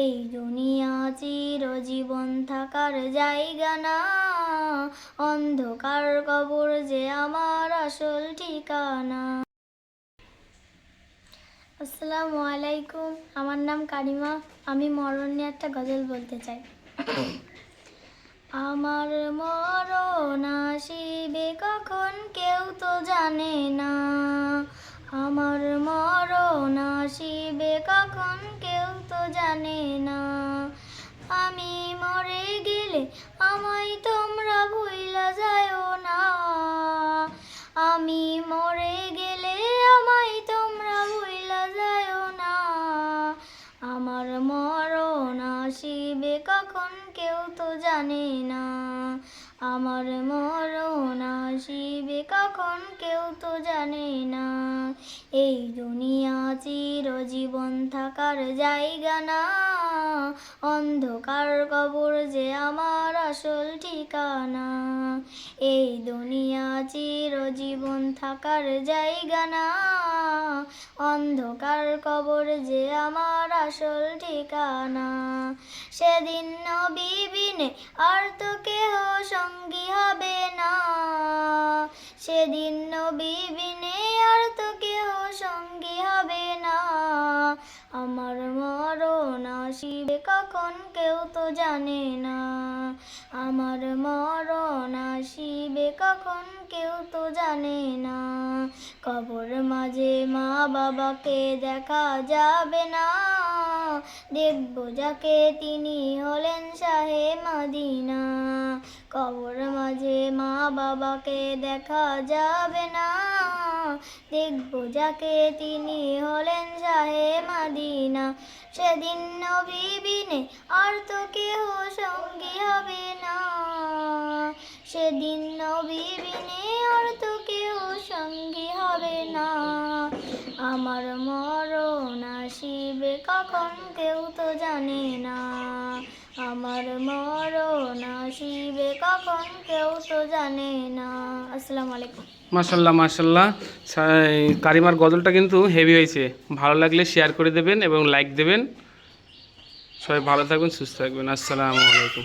এই দুনিয়া চিরজীবন থাকার জায়গা না। অন্ধকার কবর যে আমার আসল ঠিকানা। আসসালামু আলাইকুম, আমার নাম কারিমা। আমি মরণ নিয়ে একটা গজল বলতে চাই। আমার মরণ আসিবে কখন কেউ তো জানে না। আমার মরণ তো জানে না। আমি মরে গেলে আমায় তোমরা ভুইলা যায়ও না। আমি মরে গেলে আমায় তোমরা ভুইলা যায়ও না। আমার মরণ আসিবে কখন কেউ তো জানে না। আমার মরণ আসিবে কখন কেউ তো জানে না। এই দুনিয়া চিরজীবন থাকার জায়গা না। অন্ধকার কবর যে আমার আসল ঠিকানা। এই দুনিয়া চিরজীবন থাকার জায়গা না। অন্ধকার কবর যে আমার আসল ঠিকানা। সেদিন নবী বিনে আর তো কেহ সঙ্গী হবে সেদিন নবী বিনে আর তো কেহ সঙ্গী হবে না। আমার মরণ আসিবে কখন কেউ তো জানে না। আমার মরণ আসিবে কখন কেউ তো জানে না। কবর মাঝে মা বাবাকে দেখা যাবে না। দেখব যাকে তিনি হলেন শাহে মাদিনা। কবর মাঝে মা বাবাকে দেখা যাবে না। দেখব যাকে তিনি হলেন শাহে মাদিনা। সেদিন নবী আর তো কেহ সঙ্গী হবে না। সেদিন নবী আর তো কেউ সঙ্গী হবে না। আমার মরণ আসিবে কখন কেউ তো জানে না। আমার মরণ আসিবে কখন কেউ তো জানে না। আসসালামু আলাইকুম। মাসাল্লাহ মাসাল্লাহ কারিমার গজলটা কিন্তু হেভি হয়েছে। ভালো লাগলে শেয়ার করে দেবেন এবং লাইক দেবেন। সবাই ভালো থাকবেন, সুস্থ থাকবেন। আসসালামু আলাইকুম।